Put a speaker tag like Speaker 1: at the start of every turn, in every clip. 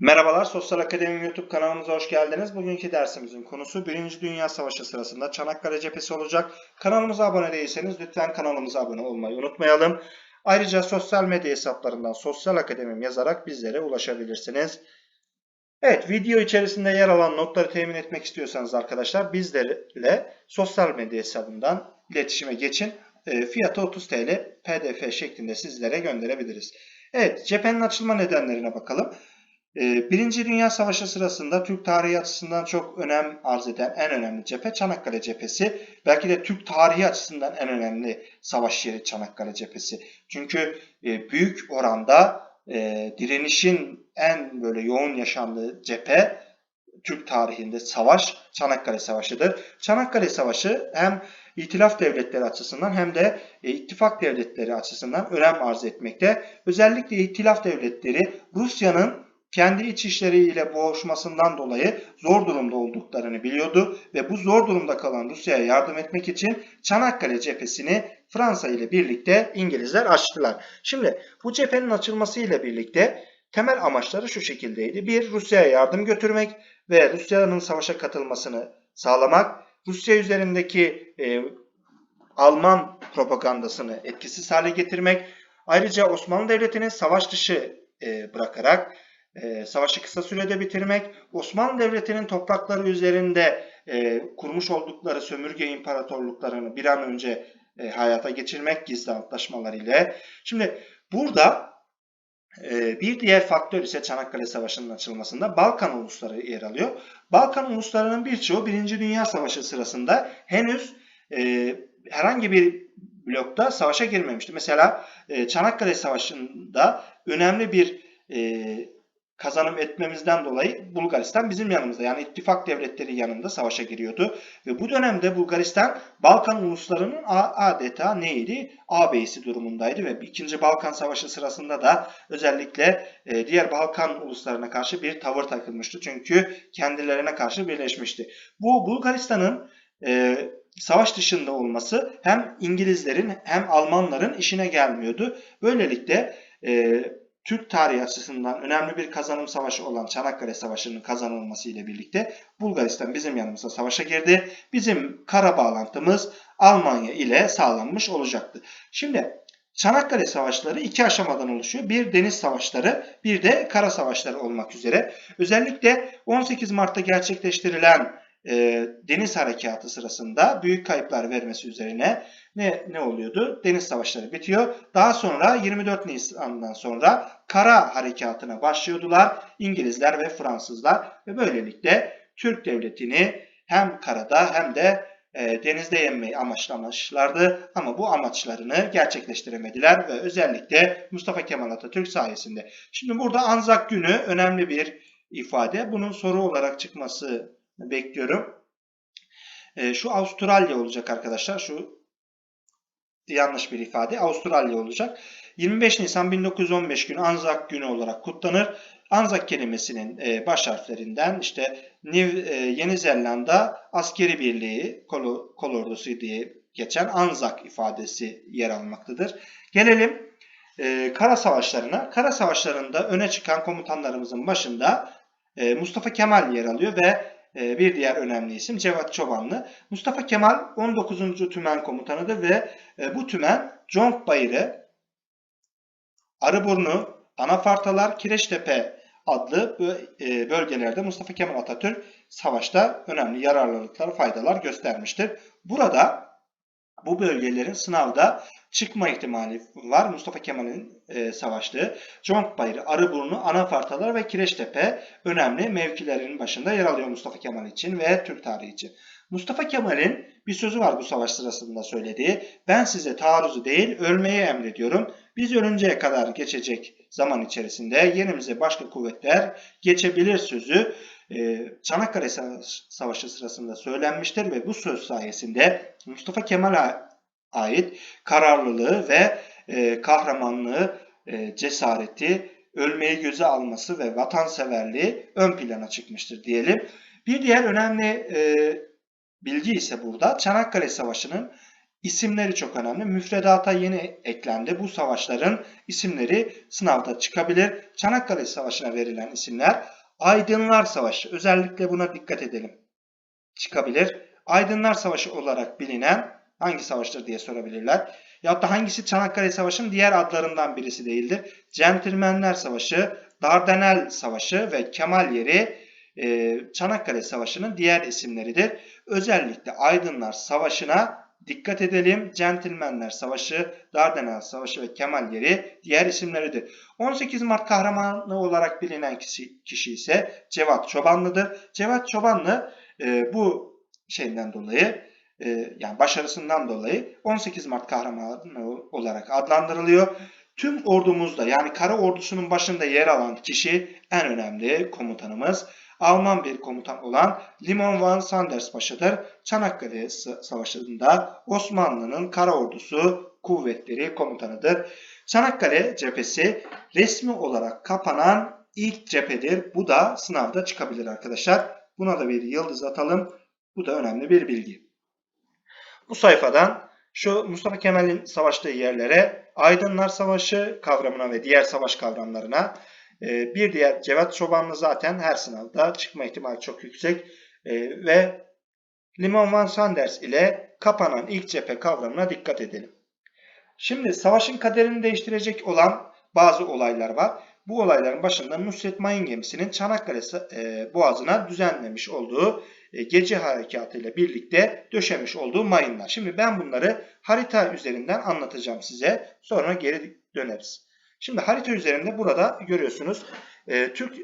Speaker 1: Merhabalar, Sosyal Akademi YouTube kanalımıza hoş geldiniz. Bugünkü dersimizin konusu 1. Dünya Savaşı sırasında Çanakkale cephesi olacak. Kanalımıza abone değilseniz lütfen kanalımıza abone olmayı unutmayalım. Ayrıca sosyal medya hesaplarından Sosyal Akademim yazarak bizlere ulaşabilirsiniz. Evet, video içerisinde yer alan notları temin etmek istiyorsanız arkadaşlar bizlerle sosyal medya hesabından iletişime geçin. E, Fiyatı 30 TL PDF şeklinde sizlere gönderebiliriz. Evet, cephenin açılma nedenlerine bakalım. Ee, Birinci Dünya Savaşı sırasında Türk tarihi açısından çok önem arz eden en önemli cephe Çanakkale cephesi. Belki de Türk tarihi açısından en önemli savaş yeri Çanakkale cephesi. Çünkü e, büyük oranda e, direnişin en böyle yoğun yaşandığı cephe Türk tarihinde savaş Çanakkale Savaşı'dır. Çanakkale Savaşı hem İtilaf devletleri açısından hem de e, ittifak devletleri açısından önem arz etmekte. Özellikle İtilaf devletleri Rusya'nın kendi iç işleriyle boğuşmasından dolayı zor durumda olduklarını biliyordu ve bu zor durumda kalan Rusya'ya yardım etmek için Çanakkale cephesini Fransa ile birlikte İngilizler açtılar. Şimdi bu cephenin açılması ile birlikte temel amaçları şu şekildeydi. Bir, Rusya'ya yardım götürmek ve Rusya'nın savaşa katılmasını sağlamak. Rusya üzerindeki e, Alman propagandasını etkisiz hale getirmek. Ayrıca Osmanlı Devleti'ni savaş dışı e, bırakarak e, savaşı kısa sürede bitirmek, Osmanlı Devleti'nin toprakları üzerinde e, kurmuş oldukları sömürge imparatorluklarını bir an önce e, hayata geçirmek gizli antlaşmalar ile. Şimdi burada e, bir diğer faktör ise Çanakkale Savaşı'nın açılmasında Balkan ulusları yer alıyor. Balkan uluslarının birçoğu Birinci Dünya Savaşı sırasında henüz e, herhangi bir blokta savaşa girmemişti. Mesela e, Çanakkale Savaşı'nda önemli bir e, kazanım etmemizden dolayı Bulgaristan bizim yanımızda yani ittifak devletleri yanında savaşa giriyordu. Ve bu dönemde Bulgaristan Balkan uluslarının adeta neydi? Ağabeyisi durumundaydı ve 2. Balkan Savaşı sırasında da özellikle e, diğer Balkan uluslarına karşı bir tavır takılmıştı. Çünkü kendilerine karşı birleşmişti. Bu Bulgaristan'ın e, savaş dışında olması hem İngilizlerin hem Almanların işine gelmiyordu. Böylelikle e, Türk tarihi açısından önemli bir kazanım savaşı olan Çanakkale Savaşı'nın kazanılması ile birlikte Bulgaristan bizim yanımıza savaşa girdi. Bizim kara bağlantımız Almanya ile sağlanmış olacaktı. Şimdi Çanakkale Savaşları iki aşamadan oluşuyor. Bir deniz savaşları, bir de kara savaşları olmak üzere. Özellikle 18 Mart'ta gerçekleştirilen e, deniz harekatı sırasında büyük kayıplar vermesi üzerine ne, ne oluyordu? Deniz savaşları bitiyor. Daha sonra 24 Nisan'dan sonra kara harekatına başlıyordular İngilizler ve Fransızlar ve böylelikle Türk devletini hem karada hem de e, denizde yenmeyi amaçlamışlardı ama bu amaçlarını gerçekleştiremediler ve özellikle Mustafa Kemal Atatürk sayesinde. Şimdi burada Anzak günü önemli bir ifade. Bunun soru olarak çıkması bekliyorum. E, şu Avustralya olacak arkadaşlar. Şu yanlış bir ifade. Avustralya olacak. 25 Nisan 1915 günü Anzak günü olarak kutlanır. Anzak kelimesinin e, baş harflerinden işte New, e, Yeni Zelanda askeri birliği kol, kol ordusu diye geçen Anzak ifadesi yer almaktadır. Gelelim e, kara savaşlarına. Kara savaşlarında öne çıkan komutanlarımızın başında e, Mustafa Kemal yer alıyor ve bir diğer önemli isim Cevat Çobanlı. Mustafa Kemal 19. Tümen Komutanıdır ve e, bu tümen Conk Bayırı, Arıburnu, Anafartalar, Kireçtepe adlı e, bölgelerde Mustafa Kemal Atatürk savaşta önemli yararlılıklar, faydalar göstermiştir. Burada bu bölgelerin sınavda çıkma ihtimali var. Mustafa Kemal'in e, savaştığı Conkbayır, Arıburnu, Anafartalar ve Kireçtepe önemli mevkilerin başında yer alıyor Mustafa Kemal için ve Türk tarihi için. Mustafa Kemal'in bir sözü var bu savaş sırasında söylediği. Ben size taarruzu değil ölmeyi emrediyorum. Biz ölünceye kadar geçecek zaman içerisinde yerimize başka kuvvetler geçebilir sözü e, Çanakkale Savaşı sırasında söylenmiştir ve bu söz sayesinde Mustafa Kemal'e ait kararlılığı ve e, kahramanlığı, cesareti, ölmeyi göze alması ve vatanseverliği ön plana çıkmıştır diyelim. Bir diğer önemli bilgi ise burada Çanakkale Savaşı'nın isimleri çok önemli. Müfredata yeni eklendi. Bu savaşların isimleri sınavda çıkabilir. Çanakkale Savaşı'na verilen isimler Aydınlar Savaşı. Özellikle buna dikkat edelim. Çıkabilir. Aydınlar Savaşı olarak bilinen hangi savaştır diye sorabilirler. Ya da hangisi Çanakkale Savaşı'nın diğer adlarından birisi değildir? Centilmenler Savaşı, Dardanel Savaşı ve Kemal Yeri e, Çanakkale Savaşı'nın diğer isimleridir. Özellikle Aydınlar Savaşı'na dikkat edelim. Centilmenler Savaşı, Dardanel Savaşı ve Kemal Yeri diğer isimleridir. 18 Mart kahramanı olarak bilinen kişi, kişi ise Cevat Çobanlı'dır. Cevat Çobanlı e, bu şeyinden dolayı yani başarısından dolayı 18 Mart kahramanı olarak adlandırılıyor. Tüm ordumuzda yani kara ordusunun başında yer alan kişi en önemli komutanımız. Alman bir komutan olan Limon van Sanders Paşa'dır. Çanakkale Savaşı'nda Osmanlı'nın kara ordusu kuvvetleri komutanıdır. Çanakkale cephesi resmi olarak kapanan ilk cephedir. Bu da sınavda çıkabilir arkadaşlar. Buna da bir yıldız atalım. Bu da önemli bir bilgi. Bu sayfadan şu Mustafa Kemal'in savaştığı yerlere Aydınlar Savaşı kavramına ve diğer savaş kavramlarına e, bir diğer Cevat Çobanlı zaten her sınavda çıkma ihtimali çok yüksek e, ve Limon van Sanders ile kapanan ilk cephe kavramına dikkat edelim. Şimdi savaşın kaderini değiştirecek olan bazı olaylar var. Bu olayların başında Nusret Mayın gemisinin Çanakkale e, boğazına düzenlemiş olduğu e, gece harekatı ile birlikte döşemiş olduğu mayınlar. Şimdi ben bunları harita üzerinden anlatacağım size. Sonra geri döneriz. Şimdi harita üzerinde burada görüyorsunuz e, Türk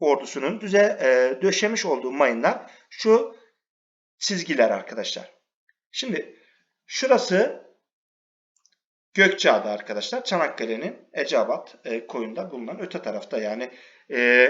Speaker 1: ordusunun düze döşemiş olduğu mayınlar şu çizgiler arkadaşlar. Şimdi şurası Gökçeada arkadaşlar. Çanakkale'nin Eceabat e, koyunda bulunan öte tarafta yani e,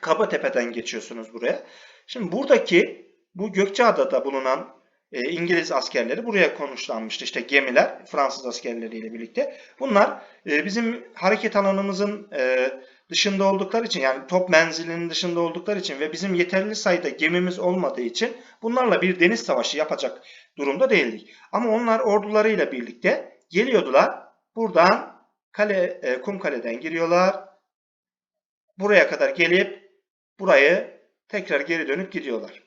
Speaker 1: Kabatepe'den geçiyorsunuz buraya. Şimdi buradaki bu Gökçeada'da bulunan e, İngiliz askerleri buraya konuşlanmıştı. İşte gemiler Fransız askerleriyle birlikte. Bunlar e, bizim hareket alanımızın e, dışında oldukları için yani top menzilinin dışında oldukları için ve bizim yeterli sayıda gemimiz olmadığı için bunlarla bir deniz savaşı yapacak durumda değildik. Ama onlar ordularıyla birlikte geliyordular. Buradan kale, e, Kumkale'den giriyorlar. Buraya kadar gelip burayı tekrar geri dönüp gidiyorlar.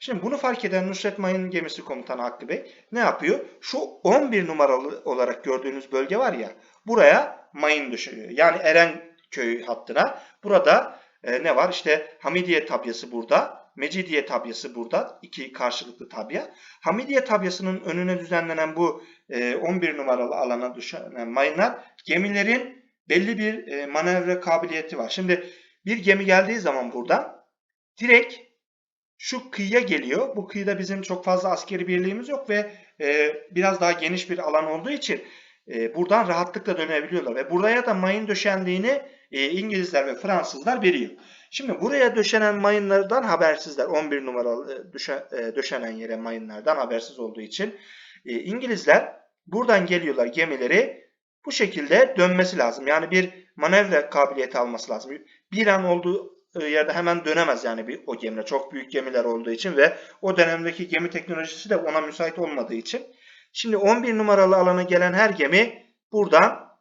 Speaker 1: Şimdi bunu fark eden Nusret Mayın gemisi komutanı Hakkı Bey ne yapıyor? Şu 11 numaralı olarak gördüğünüz bölge var ya buraya mayın düşüyor. Yani Erenköy hattına. Burada e, ne var? İşte Hamidiye tabyası burada. Mecidiye tabyası burada. iki karşılıklı tabya. Hamidiye tabyasının önüne düzenlenen bu 11 numaralı alana düşen mayınlar gemilerin belli bir e, manevra kabiliyeti var. Şimdi bir gemi geldiği zaman burada direkt şu kıyıya geliyor. Bu kıyıda bizim çok fazla askeri birliğimiz yok ve e, biraz daha geniş bir alan olduğu için e, buradan rahatlıkla dönebiliyorlar. Ve buraya da mayın döşendiğini e, İngilizler ve Fransızlar biliyor. Şimdi buraya döşenen mayınlardan habersizler. 11 numaralı döşe, e, döşenen yere mayınlardan habersiz olduğu için e, İngilizler buradan geliyorlar gemileri bu şekilde dönmesi lazım. Yani bir manevra kabiliyeti alması lazım. Bir an olduğu yerde hemen dönemez yani bir o gemiler. Çok büyük gemiler olduğu için ve o dönemdeki gemi teknolojisi de ona müsait olmadığı için. Şimdi 11 numaralı alana gelen her gemi buradan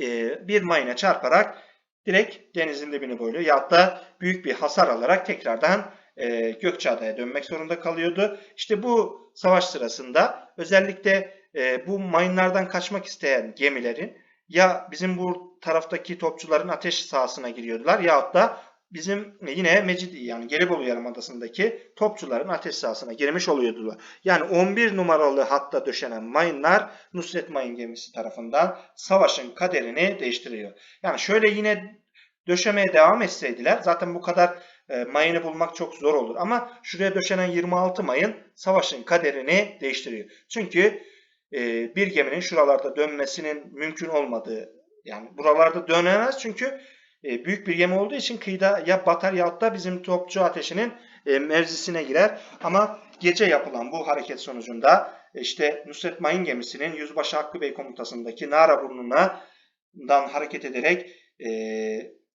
Speaker 1: e, bir mayına çarparak direkt denizin dibini boyluyor. Ya da büyük bir hasar alarak tekrardan e, Gökçeada'ya dönmek zorunda kalıyordu. İşte bu savaş sırasında özellikle e, bu mayınlardan kaçmak isteyen gemilerin ya bizim bu taraftaki topçuların ateş sahasına giriyordular ya da bizim yine Mecidi yani Gelibolu Yarımadası'ndaki topçuların ateş sahasına girmiş oluyordular. Yani 11 numaralı hatta döşenen mayınlar Nusret Mayın gemisi tarafından savaşın kaderini değiştiriyor. Yani şöyle yine döşemeye devam etseydiler zaten bu kadar e, mayını bulmak çok zor olur. Ama şuraya döşenen 26 mayın savaşın kaderini değiştiriyor. Çünkü e, bir geminin şuralarda dönmesinin mümkün olmadığı yani buralarda dönemez çünkü e, büyük bir gemi olduğu için kıyıda ya batar ya da bizim topçu ateşinin mevzisine girer. Ama gece yapılan bu hareket sonucunda işte Nusret Mayın gemisinin Yüzbaşı Hakkı Bey komutasındaki Nara burnundan hareket ederek e,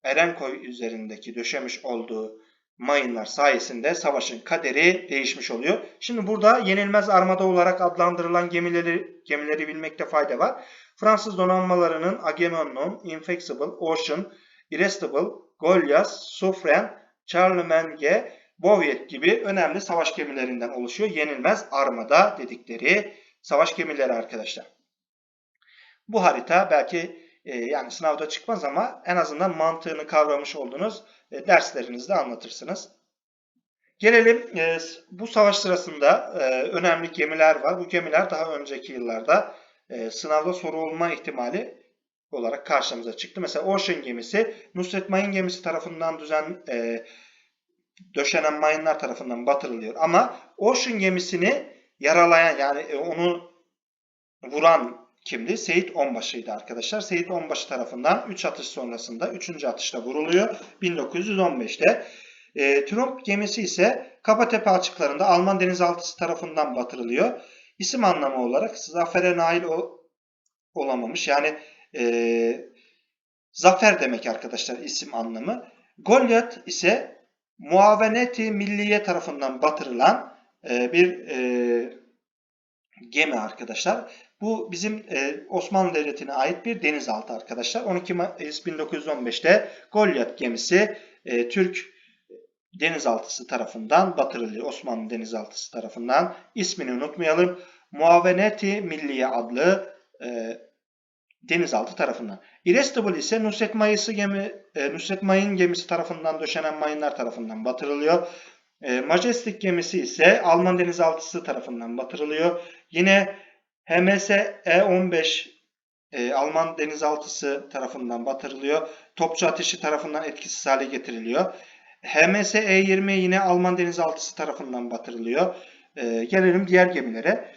Speaker 1: Erenkoy üzerindeki döşemiş olduğu mayınlar sayesinde savaşın kaderi değişmiş oluyor. Şimdi burada yenilmez armada olarak adlandırılan gemileri gemileri bilmekte fayda var. Fransız donanmalarının Agamemnon, Inflexible, Ocean, Irresistible, Goliath, Suffren, Charlemagne, Bouvet gibi önemli savaş gemilerinden oluşuyor. Yenilmez armada dedikleri savaş gemileri arkadaşlar. Bu harita belki e, yani sınavda çıkmaz ama en azından mantığını kavramış olduğunuz e, derslerinizde anlatırsınız. Gelelim e, bu savaş sırasında e, önemli gemiler var. Bu gemiler daha önceki yıllarda sınavda soru olma ihtimali olarak karşımıza çıktı. Mesela Ocean gemisi Nusret Mayın gemisi tarafından düzen döşenen mayınlar tarafından batırılıyor. Ama Ocean gemisini yaralayan yani onu vuran kimdi? Seyit Onbaşı'ydı arkadaşlar. Seyit Onbaşı tarafından 3 atış sonrasında 3. atışta vuruluyor 1915'te. E, Trump gemisi ise Kapatepe açıklarında Alman denizaltısı tarafından batırılıyor. İsim anlamı olarak zafere nail o, olamamış. Yani e, zafer demek arkadaşlar isim anlamı. Goliath ise Muaveneti Milliye tarafından batırılan e, bir e, gemi arkadaşlar. Bu bizim e, Osmanlı Devleti'ne ait bir denizaltı arkadaşlar. 12 Mayıs 1915'te Goliath gemisi e, Türk denizaltısı tarafından batırılıyor. Osmanlı denizaltısı tarafından. İsmini unutmayalım. Muaveneti Milliye adlı e, denizaltı tarafından. Irresistible ise Nusret Mayısı gemi, e, Nusret Mayın gemisi tarafından döşenen mayınlar tarafından batırılıyor. E, Majestic gemisi ise Alman denizaltısı tarafından batırılıyor. Yine HMS E-15 e, Alman denizaltısı tarafından batırılıyor. Topçu ateşi tarafından etkisiz hale getiriliyor. HMS E-20 yine Alman denizaltısı tarafından batırılıyor. E, gelelim diğer gemilere.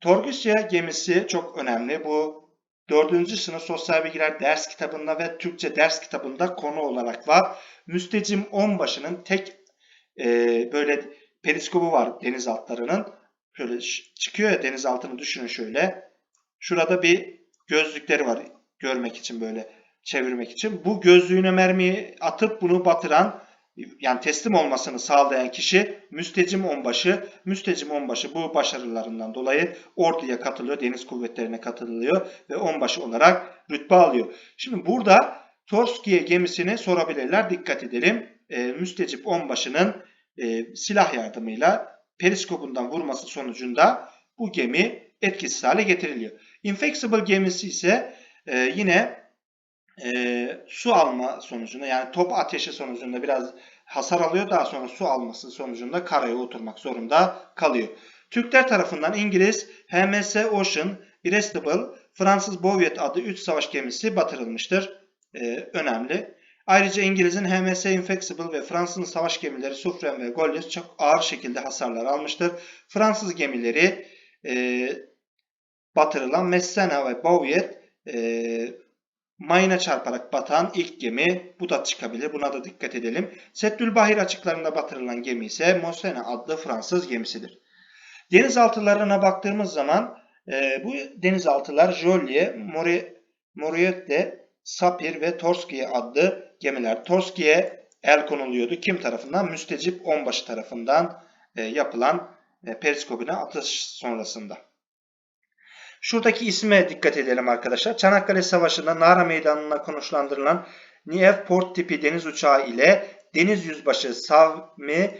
Speaker 1: Torgusya gemisi çok önemli. Bu 4. sınıf sosyal bilgiler ders kitabında ve Türkçe ders kitabında konu olarak var. Müstecim Onbaşı'nın tek e, böyle periskobu var denizaltlarının. Şöyle çıkıyor ya denizaltını düşünün şöyle. Şurada bir gözlükleri var görmek için böyle çevirmek için. Bu gözlüğüne mermiyi atıp bunu batıran yani teslim olmasını sağlayan kişi Müstecim Onbaşı. Müstecim Onbaşı bu başarılarından dolayı orduya katılıyor, deniz kuvvetlerine katılıyor ve onbaşı olarak rütbe alıyor. Şimdi burada Torskiye gemisini sorabilirler. Dikkat edelim. E, Müstecip Onbaşı'nın e, silah yardımıyla periskopundan vurması sonucunda bu gemi etkisiz hale getiriliyor. Inflexible gemisi ise e, yine e, su alma sonucunda yani top ateşi sonucunda biraz hasar alıyor. Daha sonra su alması sonucunda karaya oturmak zorunda kalıyor. Türkler tarafından İngiliz HMS Ocean, Irresistible, Fransız Bouvet adı 3 savaş gemisi batırılmıştır. E, önemli. Ayrıca İngiliz'in HMS Inflexible ve Fransız'ın savaş gemileri Suffren ve Goliath çok ağır şekilde hasarlar almıştır. Fransız gemileri e, batırılan Messena ve Bouvet e, mayına çarparak batan ilk gemi bu da çıkabilir. Buna da dikkat edelim. Seddülbahir açıklarında batırılan gemi ise Mosena adlı Fransız gemisidir. Denizaltılarına baktığımız zaman e, bu denizaltılar Joliet, Moriette, Sapir ve Torskiye adlı gemiler. Torskiye el konuluyordu. Kim tarafından? Müstecip Onbaşı tarafından e, yapılan e, periskopine atış sonrasında. Şuradaki isme dikkat edelim arkadaşlar. Çanakkale Savaşı'nda Nara Meydanı'na konuşlandırılan Port tipi deniz uçağı ile deniz yüzbaşı Savmi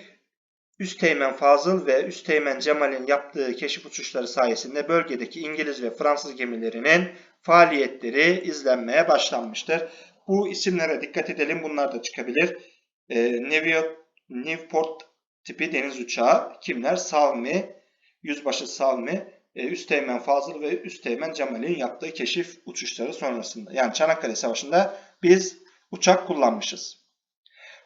Speaker 1: Üsteğmen Fazıl ve Üsteğmen Cemal'in yaptığı keşif uçuşları sayesinde bölgedeki İngiliz ve Fransız gemilerinin faaliyetleri izlenmeye başlanmıştır. Bu isimlere dikkat edelim. Bunlar da çıkabilir. Ee, Newport tipi deniz uçağı. Kimler? Savmi, Yüzbaşı Savmi, e, Üsteğmen Fazıl ve Üsteğmen Cemal'in yaptığı keşif uçuşları sonrasında. Yani Çanakkale Savaşı'nda biz uçak kullanmışız.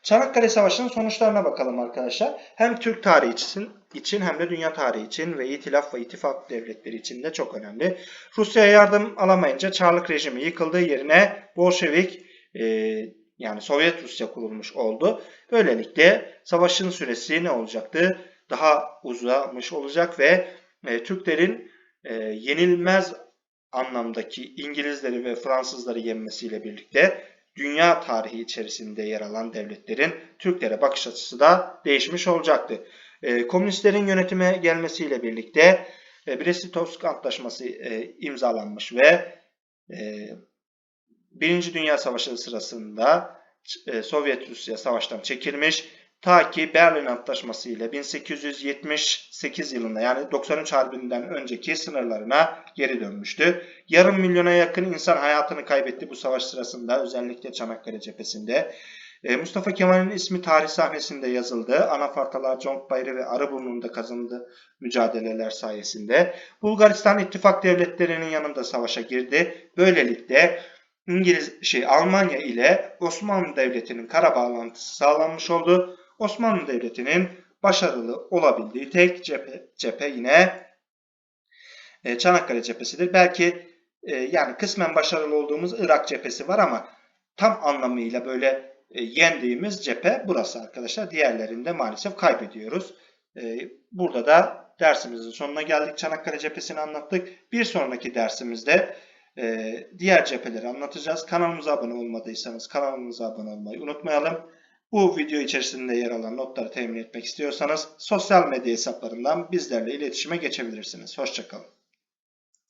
Speaker 1: Çanakkale Savaşı'nın sonuçlarına bakalım arkadaşlar. Hem Türk tarihi için, için hem de dünya tarihi için ve itilaf ve ittifak devletleri için de çok önemli. Rusya'ya yardım alamayınca Çarlık rejimi yıkıldığı yerine Bolşevik e, yani Sovyet Rusya kurulmuş oldu. Böylelikle savaşın süresi ne olacaktı? Daha uzamış olacak ve e, Türklerin e, yenilmez anlamdaki İngilizleri ve Fransızları yenmesiyle birlikte dünya tarihi içerisinde yer alan devletlerin Türklere bakış açısı da değişmiş olacaktı. E, komünistlerin yönetime gelmesiyle birlikte e, Brest-Litovsk Antlaşması e, imzalanmış ve e, Birinci Dünya Savaşı sırasında e, Sovyet Rusya savaştan çekilmiş. Ta ki Berlin Antlaşması ile 1878 yılında yani 93 Harbi'nden önceki sınırlarına geri dönmüştü. Yarım milyona yakın insan hayatını kaybetti bu savaş sırasında özellikle Çanakkale cephesinde. E, Mustafa Kemal'in ismi tarih sahnesinde yazıldı. Anafartalar, Conkbayırı ve Arıburnu'nda kazandı mücadeleler sayesinde. Bulgaristan ittifak devletlerinin yanında savaşa girdi. Böylelikle İngiliz şey Almanya ile Osmanlı Devleti'nin kara bağlantısı sağlanmış oldu. Osmanlı Devleti'nin başarılı olabildiği tek cephe, cephe yine e, Çanakkale cephesidir. Belki e, yani kısmen başarılı olduğumuz Irak cephesi var ama tam anlamıyla böyle e, yendiğimiz cephe burası arkadaşlar. Diğerlerinde maalesef kaybediyoruz. E, burada da dersimizin sonuna geldik. Çanakkale cephesini anlattık. Bir sonraki dersimizde e, diğer cepheleri anlatacağız. Kanalımıza abone olmadıysanız kanalımıza abone olmayı unutmayalım. Bu video içerisinde yer alan notları temin etmek istiyorsanız sosyal medya hesaplarından bizlerle iletişime geçebilirsiniz. Hoşçakalın.